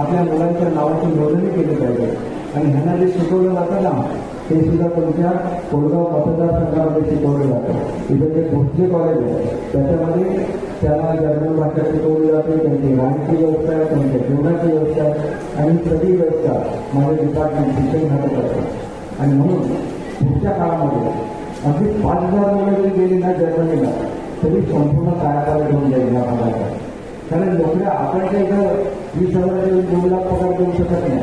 आपल्या मुलांच्या नावाची नोंदणी केली पाहिजे. आणि ह्यांना जे शिकवलं जातं ना ते सुद्धा तुमच्या कोरगाव मतदारसंघामध्ये शिकवलं जातं. इथे जे भोसले कॉलेज आहे त्याच्यामध्ये त्याला जर्मन भाषा शिकवली जाते त्यांची राहण्याची व्यवस्था आहे त्यांच्या जेवणाची व्यवस्था आहे आणि सगळी व्यवस्था माझ्या डिपार्टमेंट शिक्षण घातक असतात आणि म्हणून पुढच्या काळामध्ये अगदी पाच हजार मुलं जरी गेली ना जर्मनीला तरी संपूर्ण कायापार घेऊन जाईल या भागाचा कारण नोकऱ्या आपण काही इथं वीस हजाराच्या दोन पगार देऊ शकत नाही.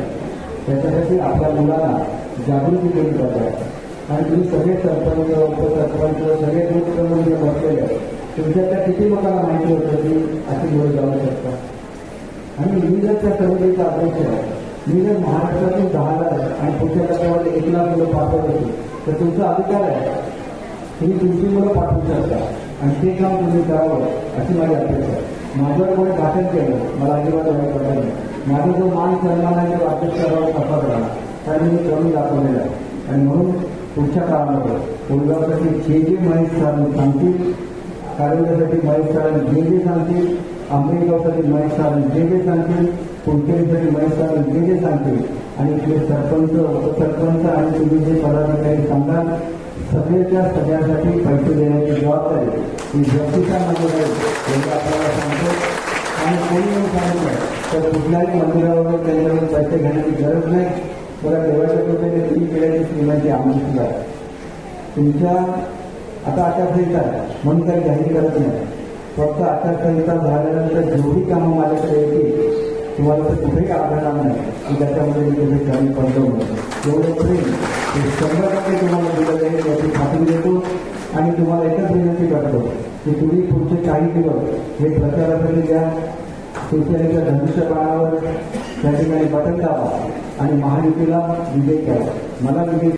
त्याच्यासाठी आपल्या मुलांना जागृती केली जाते आणि तुम्ही सगळे सरपंच उपसरपंच सगळे लोकप्रमुख बसलेले तुमच्या तुमच्यातल्या किती लोकांना माहिती होतं की अशी मुलं जाऊ शकतात? आणि मी जर त्या समितीचा अध्यक्ष आहे मी जर महाराष्ट्रातून दहा लाख आणि पुढच्या टप्प्यावर एक लाख मुलं पाठवत असेल तर तुमचा अधिकार आहे. तुम्ही तुमची मुलं पाठवू शकता. आणि ते काम तुम्ही करावं अशी माझी अपेक्षा आहे. माझ्यावर कोणी भाषण केलं मला अजिबात वाईट वाटत नाही. माझा जो मान सन्मान आहे तो अध्यक्षावर तसाच राहणार कारण मी कमी दाखवलेला आहे. आणि म्हणून पुढच्या काळामध्ये कोल्हापूरसाठी जे जे महेश सर सांगतील कार्यालयासाठी महेश सर जे जे सांगतील आंबेगावसाठी महेश सर जे जे सांगतील कुलकर्णीसाठी महेश सर जे जे सांगतील आणि इथले सरपंच उपसरपंच आणि तुम्ही जे पदाधिकारी सांगाल सगळ्याच्या सगळ्यासाठी पैसे देण्याची जबाबदारी ही व्यक्तीच्या मध्ये राहील आपल्याला सांगतो. आणि कोणी येऊन सांगितलं तर कुठल्याही मंदिरावर त्यांच्याकडून पैसे घेण्याची गरज नाही. बघा देवाच्या कृपेने ती केल्याची श्रीमंती आम्ही सुद्धा तुमच्या आता आचारसंहिता म्हणून काही जाहीर करत नाही. फक्त आचारसंहिता झाल्यानंतर जेवढी कामं माझ्याकडे येतील तुम्हाला तर कुठेही आढळणार नाही. की त्याच्यामध्ये मी तुम्ही कमी पडलो म्हणून एवढं प्रेम हे शंभर टक्के तुम्हाला दिलं जाईल याची खात्री देतो. आणि तुम्हाला एकच विनंती करतो की तुम्ही पुढचे काही दिवस हे प्रचारासाठी द्या. शिवसेनेच्या धनुष्यबाणावर त्या ठिकाणी बटन दाबा आणि महायुतीला विजय करा. मला विजय